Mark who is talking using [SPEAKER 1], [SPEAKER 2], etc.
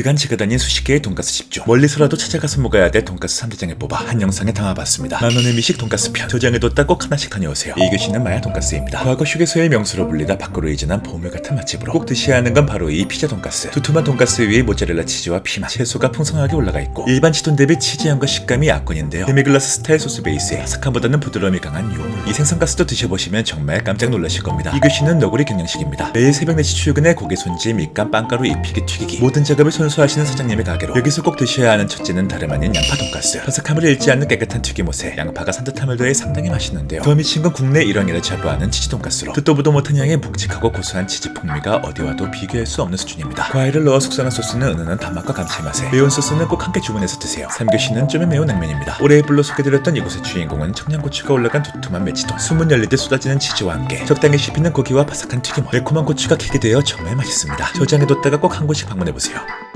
[SPEAKER 1] 그간 제가 다닌 수십 개의 돈가스 집중. 멀리서라도 찾아가서 먹어야 될 돈가스 3대장에 뽑아 한 영상에 담아봤습니다. 만원의 미식 돈가스 편. 저장해뒀다 꼭 하나씩 다녀오세요. 이것이는 마야 돈가스입니다. 과거 휴게소의 명수로 불리다 밖으로 이전한 보물 같은 맛집으로. 꼭 드셔야 하는 건 바로 이 피자 돈가스. 두툼한 돈가스 위에 모짜렐라 치즈와 피망 채소가 풍성하게 올라가 있고. 일반 치돈 대비 치즈향과 식감이 압권인데요. 데미글라스 스타일 소스 베이스에 바삭함보다는 부드러움이 강한 요물. 이 생선가스도 드셔보시면 정말 깜짝 놀라실 겁니다. 이것이는 너구리 경양식입니다. 매일 새벽 4시 출근에 고기 손질 밑간 빵가루 입히기 튀기기. 모든 작업을 손수 하시는 사장님의 가게로 여기서 꼭 드셔야 하는 첫째는 다름 아닌 양파 돈가스. 바삭함을 잃지 않는 깨끗한 튀김옷에 양파가 산뜻함을 더해 상당히 맛있는데요. 더 미친 건 국내 일원이라 자부하는 치즈 돈가스로 듣도 보도 못한 향의 묵직하고 고소한 치즈 풍미가 어디와도 비교할 수 없는 수준입니다. 과일을 넣어 숙성한 소스는 은은한 단맛과 감칠맛에 매운 소스는 꼭 함께 주문해서 드세요. 삼교시는 좀의 매운 냉면입니다. 올해의 불로 소개드렸던 이곳의 주인공은 청양고추가 올라간 두툼한 수문 열릴 때 쏟아지는 치즈와 함께 적당히 씹히는 고기와 바삭한 튀김옷. 매콤한 고추가 킥이 되어 정말 맛있습니다. 저장해뒀다가 꼭 한 곳씩 방문해보세요